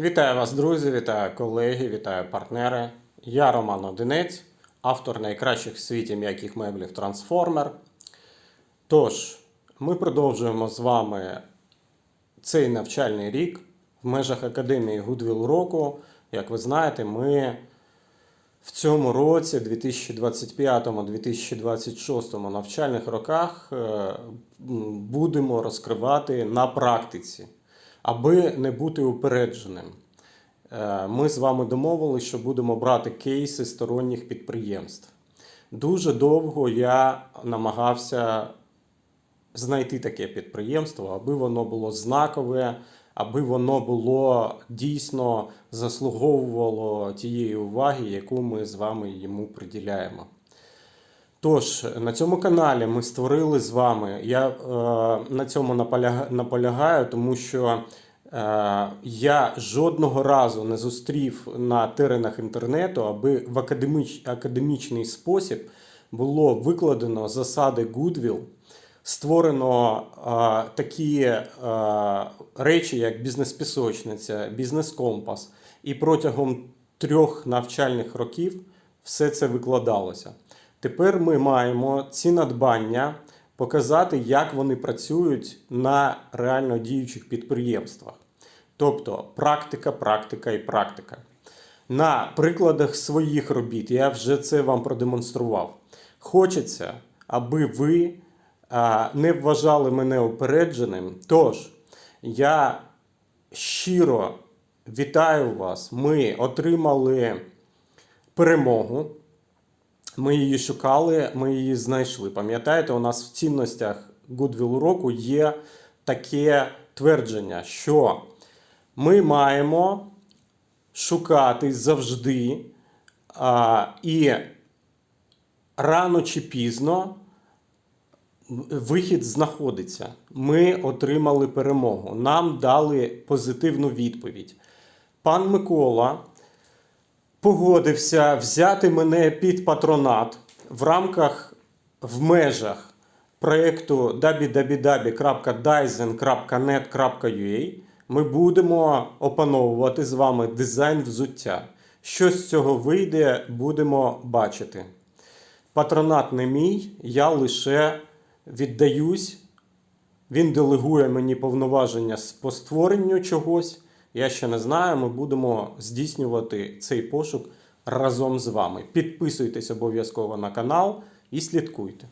Вітаю вас, друзі, вітаю колеги, вітаю партнери. Я Роман Одинець, автор найкращих в світі м'яких меблів Трансформер. Тож, ми продовжуємо з вами цей навчальний рік в межах Академії Goodwill року. Як ви знаєте, ми в цьому році, 2025-2026 навчальних роках, е, будемо розкривати на практиці, аби не бути упередженим. Е, Ми з вами домовилися, що будемо брати кейси сторонніх підприємств. Дуже довго я намагався знайти таке підприємство, аби воно було знакове, аби воно було дійсно заслуговувало тієї уваги, яку ми з вами йому приділяємо. Тож, на цьому каналі ми створили з вами. Я е, на цьому наполяга- наполягаю, тому що е, я жодного разу не зустрів на теренах інтернету, аби в академіч, академічний спосіб було викладено засади Goodwill, створено е, такі е, речі, як бізнес-пісочниця, бізнес-компас. І протягом трьох навчальних років все це викладалося. Тепер ми маємо ці надбання показати, як вони працюють на реально діючих підприємствах. Тобто практика, практика і практика. На прикладах своїх робіт я вже це вам продемонстрував. Хочеться, аби ви не вважали мене упередженим. Тож, я щиро вітаю вас. Ми отримали перемогу. Ми її шукали, ми її знайшли. Пам'ятаєте, у нас в цінностях Goodwill року є таке твердження, що ми маємо шукати завжди а, і рано чи пізно вихід знаходиться. Ми отримали перемогу. Нам дали позитивну відповідь. Пан Микола погодився взяти мене під патронат в рамках в межах проєкту www.dyson.net.ua ми будемо опановувати з вами дизайн взуття. Що з цього вийде, будемо бачити. Патронат не мій, я лише віддаюсь. Він делегує мені повноваження по створенню чогось. Я ще не знаю. Ми будемо здійснювати цей пошук разом з вами. Підписуйтесь обов'язково на канал і слідкуйте.